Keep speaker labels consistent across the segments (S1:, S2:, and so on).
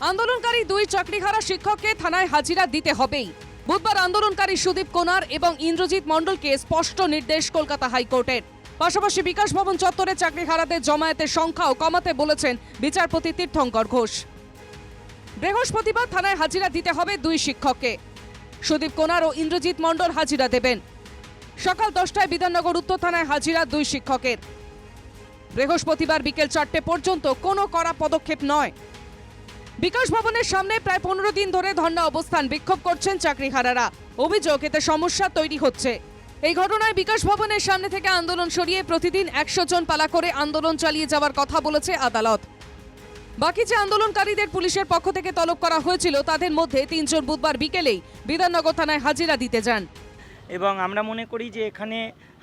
S1: আন্দোলনকারী দুই চাকরিহারা শিক্ষককে থানায় হাজিরা দিতে হবেই। বুধবার আন্দোলনকারী সুদীপ কোনার এবং ইন্দ্রজিৎ মণ্ডলকে স্পষ্ট নির্দেশ কলকাতা হাইকোর্টের। পাশাপাশি বিকাশ ভবন চত্বরে চাকরিহারাদের জমায়েতের সংখ্যাও কমাতে বলেছেন বিচারপতি তীর্থঙ্কর ঘোষ। বৃহস্পতিবার থানায় হাজিরা দিতে হবে দুই শিক্ষককে। সুদীপ কোনার ও ইন্দ্রজিৎ মণ্ডল হাজিরা দেবেন। সকাল দশটায় বিধাননগর উত্তর থানায় হাজিরা দুই শিক্ষকের। বৃহস্পতিবার বিকেল চারটে পর্যন্ত কোনো কড়া পদক্ষেপ নয়। বিকাশ ভবনের সামনে প্রায় পনেরো দিন ধরে ধর্ণা অবস্থান বিক্ষোভ করছেন চাকরিহারারা। অভিযোগ, এতে সমস্যা তৈরি হচ্ছে। এই ঘটনায় বিকাশ ভবনের সামনে থেকে আন্দোলন সরিয়ে প্রতিদিন একশো জন পালা করে আন্দোলন চালিয়ে যাওয়ার কথা বলেছে আদালত। বাকি যে আন্দোলনকারীদের পুলিশের পক্ষ থেকে তলব করা হয়েছিল, তাদের মধ্যে তিনজন বুধবার বিকেলেই বিধাননগর থানায় হাজিরা দিতে যান।
S2: এবং আমরা মনে করি যে এখানে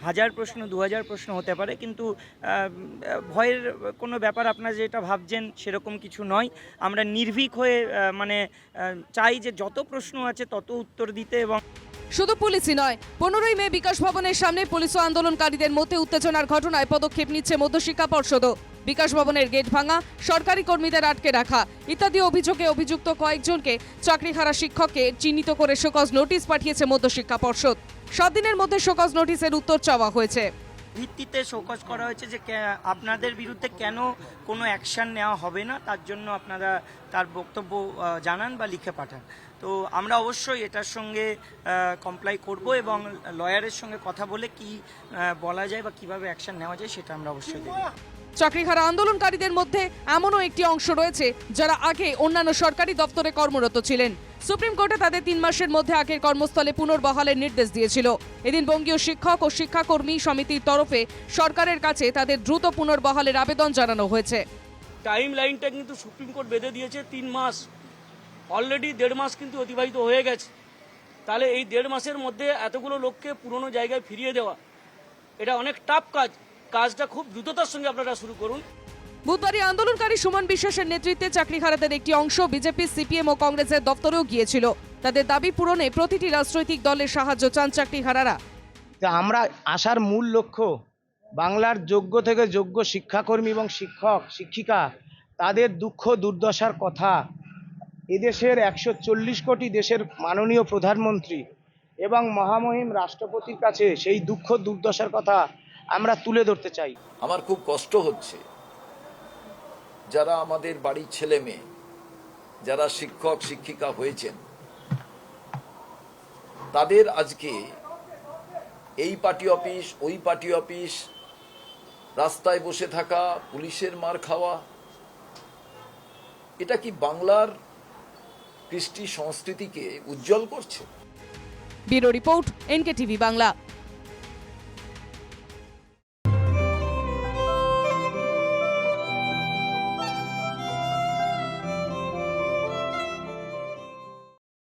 S2: হাজার প্রশ্ন, দু হাজার প্রশ্ন হতে পারে, কিন্তু ভয়ের কোনো ব্যাপার আপনারা যেটা ভাবছেন সেরকম কিছু নয়। আমরা নির্ভীক হয়ে মানে চাই যে যত প্রশ্ন আছে তত উত্তর দিতে এবং
S1: শুধু পুলিশই নয়, পনেরোই মে বিকাশ ভবনের সামনে পুলিশ আন্দোলনকারীদের মধ্যে উত্তেজনার ঘটনায় পদক্ষেপ নিচ্ছে মধ্যশিক্ষা পর্ষদও। বিকাশ ভবনের গেট ভাঙা, সরকারি কর্মীদের আটকে রাখা। ইত্যাদি অভিযোগে অভিযুক্ত কয়েকজনকে চাকরিহারা শিক্ষককে চিহ্নিত করে শোকজ নোটিশ পাঠিয়েছে মধ্যশিক্ষা পর্ষদ। সাত দিনের মধ্যে শোকজ নোটিশের উত্তর চাওয়া হয়েছে।
S2: ভিত্তিতে শোকজ করা হয়েছে যে আপনাদের বিরুদ্ধে কেন কোনো অ্যাকশন নেওয়া হবে না, তার জন্য আপনারা তার বক্তব্য জানান বা লিখে পাঠান। তো আমরা অবশ্যই এটার সঙ্গে কমপ্লাই করব এবং লয়ারের সঙ্গে কথা বলে কি বলা যায় বা কীভাবে অ্যাকশন নেওয়া যায় সেটা আমরা অবশ্যই দেখব।
S1: চাকরিহারা আন্দোলনকারীদের মধ্যে এমনও একটি অংশ রয়েছে যারা আগে অন্যান্য সরকারি দপ্তরে কর্মরত ছিলেন। সুপ্রিম কোর্টে তাদের তিন মাসের মধ্যে আগের কর্মস্থলে পুনর্বহালের নির্দেশ দিয়েছিল। এদিন বঙ্গীয় শিক্ষক ও শিক্ষাকর্মী সমিতির তরফে সরকারের কাছে তাদের দ্রুত পুনর্বহালের আবেদন জানানো হয়েছে।
S3: টাইম লাইনটা কিন্তু সুপ্রিম কোর্ট বেঁধে দিয়েছে তিন মাস। অলরেডি দেড় মাস কিন্তু অতিবাহিত হয়ে গেছে। তাহলে এই দেড় মাসের মধ্যে এতগুলো লোককে পুরনো জায়গায় ফিরিয়ে দেওয়া, এটা অনেক টাফ কাজ। কাজটা খুব দ্রুততার সঙ্গে আপনারা শুরু করুন।
S1: বুধবারই আন্দোলনকারী সুমন বিশ্বাসের নেতৃত্বে চাকরি চাকরিহারাদের একটি অংশ বিজেপি সিপিএম ও কংগ্রেসের দপ্তরেও গিয়েছিল। তাদের দাবি পূরণে প্রতিটি রাজনৈতিক দলের সাহায্য চান চাকরিহারারা
S4: তা আমরা আসার মূল লক্ষ্য বাংলার যোগ্য থেকে যোগ্য শিক্ষাকর্মী এবং শিক্ষক শিক্ষিকা তাদের দুঃখ দুর্দশার কথা। এদেশের একশো চল্লিশ কোটি দেশের মাননীয় প্রধানমন্ত্রী এবং মহামহিম রাষ্ট্রপতির কাছে সেই দুঃখ দুর্দশার কথা আমরা তুলে ধরতে চাই।
S5: আমার খুব কষ্ট হচ্ছে। যারা আমাদের বাড়ির ছেলে মেয়ে যারা শিক্ষক শিক্ষিকা হয়েছেন তাদের আজকে এই পার্টি অফিস ওই পার্টি অফিস রাস্তায় বসে থাকা পুলিশের মার খাওয়া এটা কি বাংলার কৃষ্টি সংস্কৃতিকে উজ্জ্বল করছে?
S1: Bureau report N K TV Bangla.